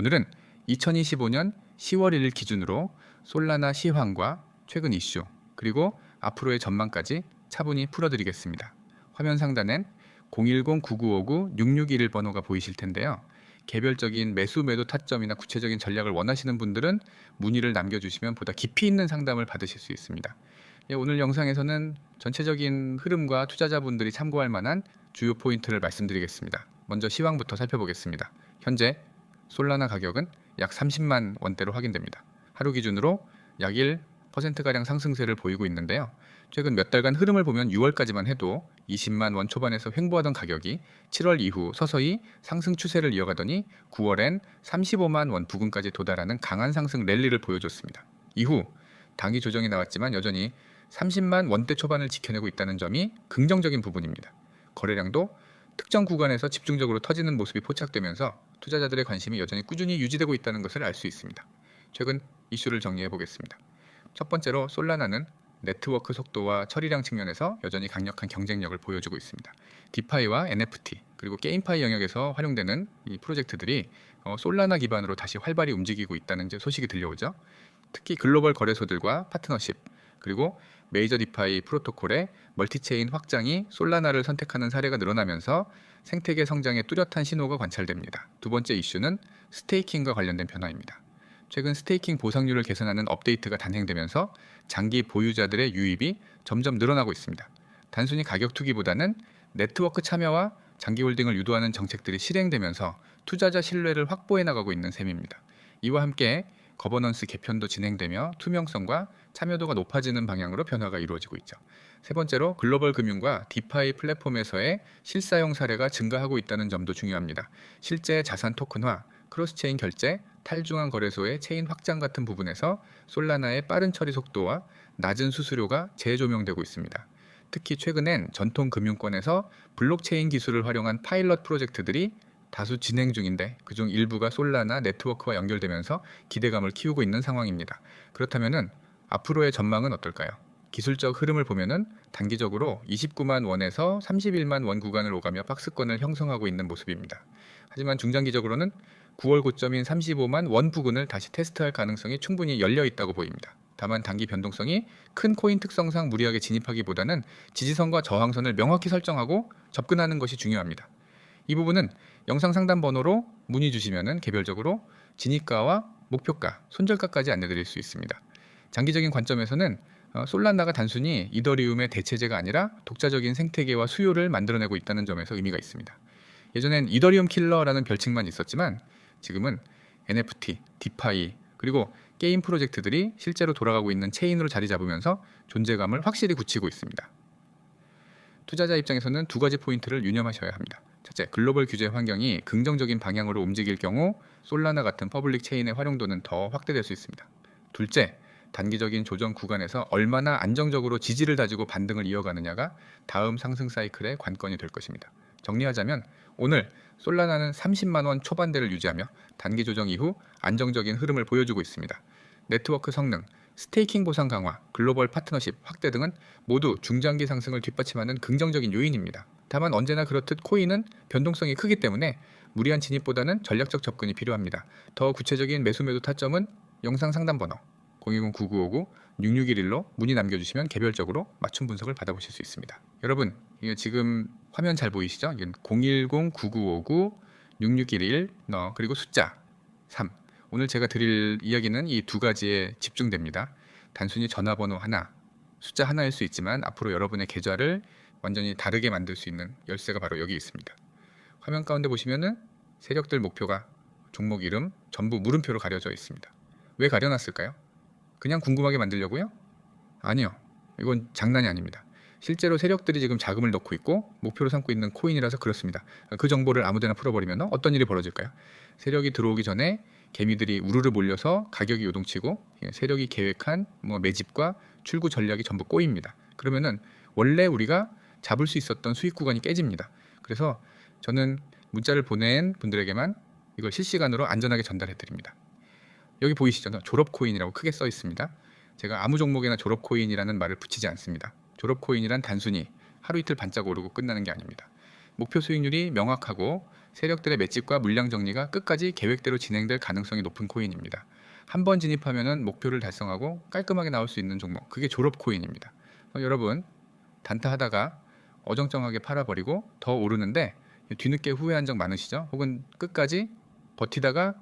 오늘은 2025년 10월 1일 기준으로 솔라나 시황과 최근 이슈 그리고 앞으로의 전망까지 차분히 풀어드리겠습니다. 화면 상단엔 010-9959-6621 번호가 보이실 텐데요. 개별적인 매수 매도 타점이나 구체적인 전략을 원하시는 분들은 문의를 남겨주시면 보다 깊이 있는 상담을 받으실 수 있습니다. 예, 오늘 영상에서는 전체적인 흐름과 투자자분들이 참고할 만한 주요 포인트를 말씀드리겠습니다. 먼저 시황부터 살펴보겠습니다. 현재 솔라나 가격은 약 30만 원대로 확인됩니다. 하루 기준으로 약 1%가량 상승세를 보이고 있는데요. 최근 몇 달간 흐름을 보면 6월까지만 해도 20만 원 초반에서 횡보하던 가격이 7월 이후 서서히 상승 추세를 이어가더니 9월엔 35만 원 부근까지 도달하는 강한 상승 랠리를 보여줬습니다. 이후 당기 조정이 나왔지만 여전히 30만 원대 초반을 지켜내고 있다는 점이 긍정적인 부분입니다. 거래량도 특정 구간에서 집중적으로 터지는 모습이 포착되면서 투자자들의 관심이 여전히 꾸준히 유지되고 있다는 것을 알 수 있습니다. 최근 이슈를 정리해 보겠습니다. 첫 번째로 솔라나는 네트워크 속도와 처리량 측면에서 여전히 강력한 경쟁력을 보여주고 있습니다. 디파이와 NFT 그리고 게임파이 영역에서 활용되는 이 프로젝트들이 어, 솔라나 기반으로 다시 활발히 움직이고 있다는 소식이 들려오죠. 특히 글로벌 거래소들과 파트너십 그리고 메이저 디파이 프로토콜의 멀티체인 확장이 솔라나를 선택하는 사례가 늘어나면서 생태계 성장에 뚜렷한 신호가 관찰됩니다. 두 번째 이슈는 스테이킹과 관련된 변화입니다. 최근 스테이킹 보상률을 개선하는 업데이트가 단행되면서 장기 보유자들의 유입이 점점 늘어나고 있습니다. 단순히 가격 투기보다는 네트워크 참여와 장기 홀딩을 유도하는 정책들이 실행되면서 투자자 신뢰를 확보해 나가고 있는 셈입니다. 이와 함께 거버넌스 개편도 진행되며 투명성과 참여도가 높아지는 방향으로 변화가 이루어지고 있죠. 세 번째로 글로벌 금융과 디파이 플랫폼에서의 실사용 사례가 증가하고 있다는 점도 중요합니다. 실제 자산 토큰화, 크로스체인 결제, 탈중앙 거래소의 체인 확장 같은 부분에서 솔라나의 빠른 처리 속도와 낮은 수수료가 재조명되고 있습니다. 특히 최근엔 전통 금융권에서 블록체인 기술을 활용한 파일럿 프로젝트들이 다수 진행 중인데 그중 일부가 솔라나 네트워크와 연결되면서 기대감을 키우고 있는 상황입니다. 그렇다면은 앞으로의 전망은 어떨까요? 기술적 흐름을 보면은 단기적으로 29만 원에서 31만 원 구간을 오가며 박스권을 형성하고 있는 모습입니다. 하지만 중장기적으로는 9월 고점인 35만 원 부근을 다시 테스트할 가능성이 충분히 열려 있다고 보입니다. 다만 단기 변동성이 큰 코인 특성상 무리하게 진입하기보다는 지지선과 저항선을 명확히 설정하고 접근하는 것이 중요합니다. 이 부분은 영상 상담 번호로 문의 주시면 개별적으로 진입가와 목표가, 손절가까지 안내드릴 수 있습니다. 장기적인 관점에서는 어, 솔라나가 단순히 이더리움의 대체제가 아니라 독자적인 생태계와 수요를 만들어내고 있다는 점에서 의미가 있습니다. 예전엔 이더리움 킬러라는 별칭만 있었지만 지금은 NFT, 디파이 그리고 게임 프로젝트들이 실제로 돌아가고 있는 체인으로 자리 잡으면서 존재감을 확실히 굳히고 있습니다. 투자자 입장에서는 두 가지 포인트를 유념하셔야 합니다. 첫째, 글로벌 규제 환경이 긍정적인 방향으로 움직일 경우 솔라나 같은 퍼블릭 체인의 활용도는 더 확대될 수 있습니다. 둘째, 단기적인 조정 구간에서 얼마나 안정적으로 지지를 다지고 반등을 이어가느냐가 다음 상승 사이클의 관건이 될 것입니다. 정리하자면 오늘 솔라나는 30만 원 초반대를 유지하며 단기 조정 이후 안정적인 흐름을 보여주고 있습니다. 네트워크 성능, 스테이킹 보상 강화, 글로벌 파트너십 확대 등은 모두 중장기 상승을 뒷받침하는 긍정적인 요인입니다. 다만 언제나 그렇듯 코인은 변동성이 크기 때문에 무리한 진입보다는 전략적 접근이 필요합니다. 더 구체적인 매수 매도 타점은 영상 상담 번호 010-9959-6611로 문의 남겨주시면 개별적으로 맞춤 분석을 받아보실 수 있습니다. 여러분, 지금 화면 잘 보이시죠? 이건 010-9959-6611너 그리고 숫자 3 오늘 제가 드릴 이야기는 이 두 가지에 집중됩니다. 단순히 전화번호 하나, 숫자 하나일 수 있지만 앞으로 여러분의 계좌를 완전히 다르게 만들 수 있는 열쇠가 바로 여기 있습니다. 화면 가운데 보시면은 세력들 목표가 종목 이름 전부 물음표로 가려져 있습니다. 왜 가려놨을까요? 그냥 궁금하게 만들려고요? 아니요. 이건 장난이 아닙니다. 실제로 세력들이 지금 자금을 넣고 있고 목표로 삼고 있는 코인이라서 그렇습니다. 그 정보를 아무데나 풀어버리면 어떤 일이 벌어질까요? 세력이 들어오기 전에 개미들이 우르르 몰려서 가격이 요동치고 예, 세력이 계획한 뭐 매집과 출구 전략이 전부 꼬입니다. 그러면은 원래 우리가 잡을 수 있었던 수익 구간이 깨집니다. 그래서 저는 문자를 보낸 분들에게만 이걸 실시간으로 안전하게 전달해 드립니다. 여기 보이시죠? 졸업 코인이라고 크게 써 있습니다. 제가 아무 종목에나 졸업 코인이라는 말을 붙이지 않습니다. 졸업 코인이란 단순히 하루 이틀 반짝 오르고 끝나는 게 아닙니다. 목표 수익률이 명확하고 세력들의 맷집과 물량 정리가 끝까지 계획대로 진행될 가능성이 높은 코인입니다. 한 번 진입하면은 목표를 달성하고 깔끔하게 나올 수 있는 종목 그게 졸업 코인입니다. 어, 여러분 단타하다가 어정쩡하게 팔아버리고 더 오르는데 뒤늦게 후회한 적 많으시죠? 혹은 끝까지 버티다가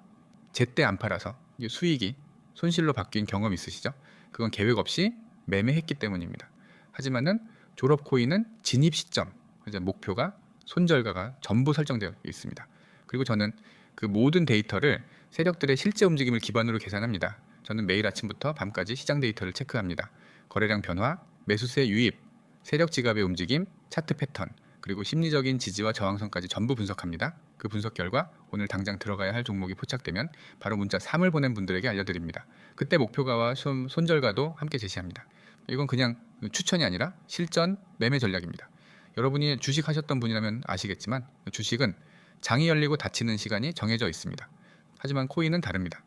제때 안 팔아서 수익이 손실로 바뀐 경험 있으시죠? 그건 계획 없이 매매했기 때문입니다. 하지만은 졸업 코인은 진입 시점, 이제 목표가 손절가가 전부 설정되어 있습니다. 그리고 저는 그 모든 데이터를 세력들의 실제 움직임을 기반으로 계산합니다. 저는 매일 아침부터 밤까지 시장 데이터를 체크합니다. 거래량 변화, 매수세 유입, 세력 지갑의 움직임, 차트 패턴, 그리고 심리적인 지지와 저항선까지 전부 분석합니다. 그 분석 결과 오늘 당장 들어가야 할 종목이 포착되면 바로 문자 3을 보낸 분들에게 알려드립니다. 그때 목표가와 손- 손절가도 함께 제시합니다. 이건 그냥 추천이 아니라 실전 매매 전략입니다. 여러분이 주식 하셨던 분이라면 아시겠지만 주식은 장이 열리고 닫히는 시간이 정해져 있습니다. 하지만 코인은 다릅니다.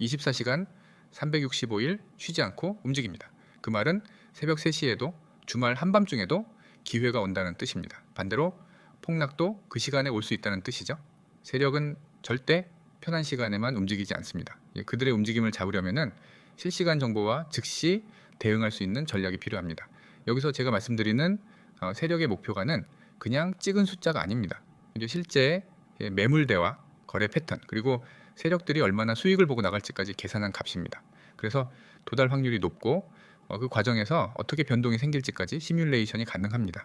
24시간 365일 쉬지 않고 움직입니다. 그 말은 새벽 3시에도 주말 한밤중에도 기회가 온다는 뜻입니다. 반대로 폭락도 그 시간에 올 수 있다는 뜻이죠. 세력은 절대 편한 시간에만 움직이지 않습니다. 예, 그들의 움직임을 잡으려면은 실시간 정보와 즉시 대응할 수 있는 전략이 필요합니다. 여기서 제가 말씀드리는 어, 세력의 목표가는 그냥 찍은 숫자가 아닙니다. 실제 예, 매물대와 거래 패턴 그리고 세력들이 얼마나 수익을 보고 나갈지까지 계산한 값입니다. 그래서 도달 확률이 높고 어, 그 과정에서 어떻게 변동이 생길지까지 시뮬레이션이 가능합니다.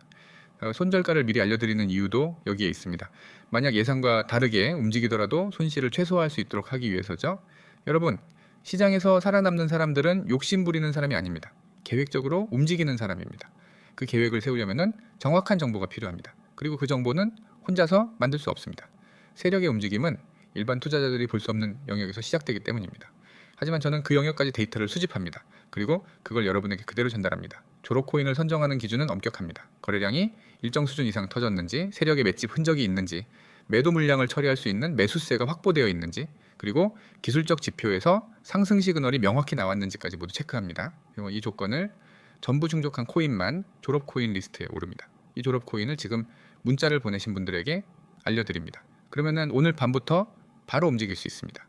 어, 손절가를 미리 알려드리는 이유도 여기에 있습니다. 만약 예상과 다르게 움직이더라도 손실을 최소화할 수 있도록 하기 위해서죠. 여러분, 시장에서 살아남는 사람들은 욕심 부리는 사람이 아닙니다. 계획적으로 움직이는 사람입니다. 그 계획을 세우려면 정확한 정보가 필요합니다. 그리고 그 정보는 혼자서 만들 수 없습니다. 세력의 움직임은 일반 투자자들이 볼 수 없는 영역에서 시작되기 때문입니다. 하지만 저는 그 영역까지 데이터를 수집합니다. 그리고 그걸 여러분에게 그대로 전달합니다. 졸업 코인을 선정하는 기준은 엄격합니다. 거래량이 일정 수준 이상 터졌는지, 세력의 맷집 흔적이 있는지, 매도 물량을 처리할 수 있는 매수세가 확보되어 있는지, 그리고 기술적 지표에서 상승 시그널이 명확히 나왔는지까지 모두 체크합니다. 그리고 이 조건을 전부 충족한 코인만 졸업 코인 리스트에 오릅니다. 이 졸업 코인을 지금 문자를 보내신 분들에게 알려드립니다. 그러면은 오늘 밤부터 바로 움직일 수 있습니다.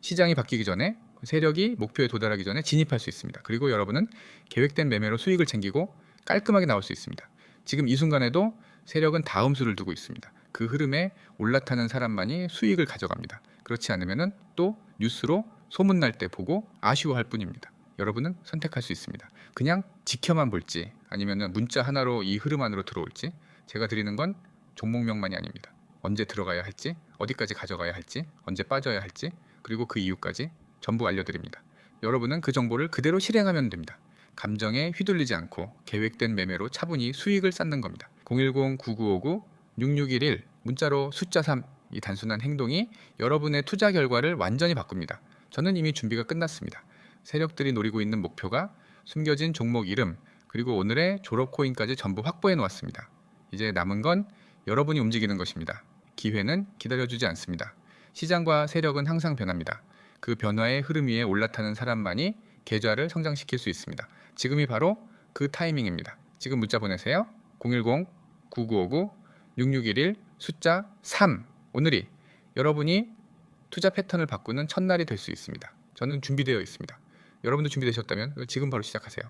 시장이 바뀌기 전에 세력이 목표에 도달하기 전에 진입할 수 있습니다. 그리고 여러분은 계획된 매매로 수익을 챙기고 깔끔하게 나올 수 있습니다. 지금 이 순간에도 세력은 다음 수를 두고 있습니다. 그 흐름에 올라타는 사람만이 수익을 가져갑니다. 그렇지 않으면은 또 뉴스로 소문 날 때 보고 아쉬워할 뿐입니다. 여러분은 선택할 수 있습니다. 그냥 지켜만 볼지 아니면은 문자 하나로 이 흐름 안으로 들어올지 제가 드리는 건 종목명만이 아닙니다. 언제 들어가야 할지, 어디까지 가져가야 할지, 언제 빠져야 할지, 그리고 그 이유까지 전부 알려드립니다. 여러분은 그 정보를 그대로 실행하면 됩니다. 감정에 휘둘리지 않고 계획된 매매로 차분히 수익을 쌓는 겁니다. 010-9959-6611 문자로 숫자 3 이 단순한 행동이 여러분의 투자 결과를 완전히 바꿉니다. 저는 이미 준비가 끝났습니다. 세력들이 노리고 있는 목표가 숨겨진 종목 이름 그리고 오늘의 졸업 코인까지 전부 확보해 놓았습니다. 이제 남은 건 여러분이 움직이는 것입니다. 기회는 기다려주지 않습니다. 시장과 세력은 항상 변합니다. 그 변화의 흐름 위에 올라타는 사람만이 계좌를 성장시킬 수 있습니다. 지금이 바로 그 타이밍입니다. 지금 문자 보내세요. 010-9959-6611 숫자 3 오늘이 여러분이 투자 패턴을 바꾸는 첫날이 될 수 있습니다. 저는 준비되어 있습니다. 여러분도 준비되셨다면 지금 바로 시작하세요.